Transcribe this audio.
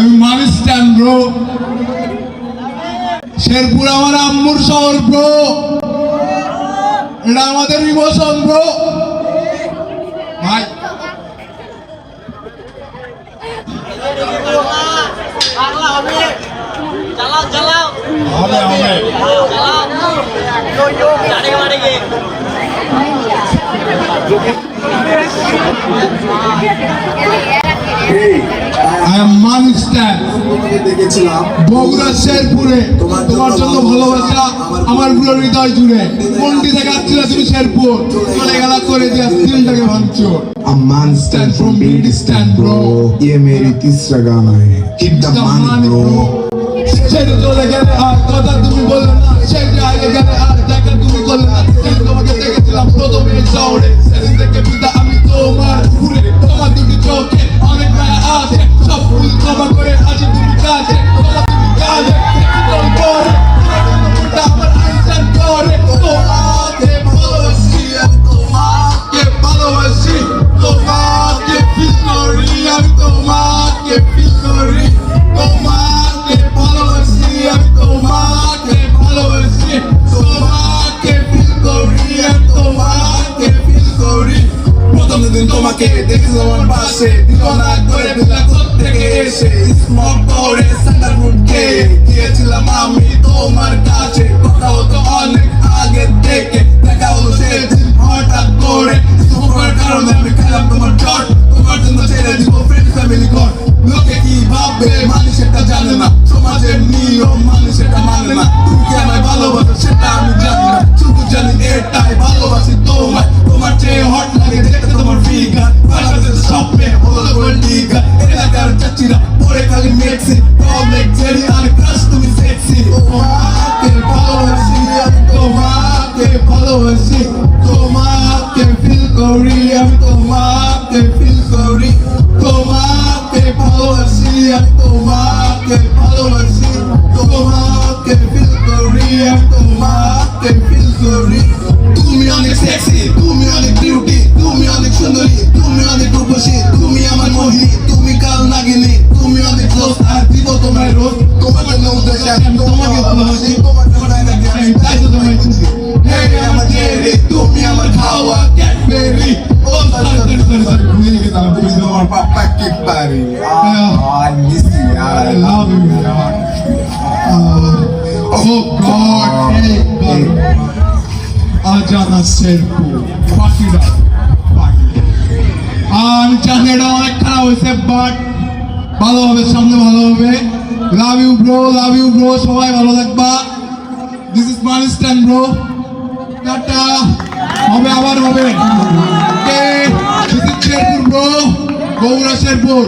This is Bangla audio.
আমি মানিস্টান ব্রো শেরপুর আমার আম্মুর শহর ব্রো এটা আমাদের ইমোশন ব্রো ভাই। হবে হবে। তোমাকে দেখেছিলাম বগুড়া শেরপুরে তোমার জন্য ভালোবাসা আমার পুরো হৃদয় জুড়ে কোনটি দেখাচ্ছিল তুমি শেরপুর চলে গেলা করে দিয়া দিলটাকে ভাঙছো A man stand from big stand bro ये मेरी तीसरा गाना है Keep the money bro সেটা চলে গেলে আর কথা তুমি দেখি আমার পাশে দিওয়ানা করে দিলা থেকে এসে স্মক করে সাকার মুখে। গিয়েছিলাম আমি তোমার কাছে কথা হতো অনেক আগে থেকে। দেখা হলো সেদিন হঠাৎ করে। তোমার কারণে আমি খেলাম তোমার চট তোমার জন্য ছেড়ে দিব ফ্রেন্ড ফ্যামিলি ঘর। লোকে কি ভাববে? মানুষ খালি মেক্সি প্রবলেম ছেড়ে আর ক্রাশ তুমি সেক্সি তোমাকে ভালোবাসি, আমি তোমাকে ভালোবাসি। তোমাকে ফিল করি, আমি তোমাকে ফিল করি। তোমাকে ভালোবাসি on my fucking body. Oh, yeah. I miss you. I love you. Uh, oh God, hey, Ajana Sherpu, Bakida, Bakida. আমি চাষে এটা অনেক খারাপ হয়েছে বাট ভালো হবে সামনে ভালো হবে love you bro love you bro সবাই ভালো থাকবা this is my stand bro tata হবে আবার হবে শেরপুর ব্রো বগুড়া শেরপুর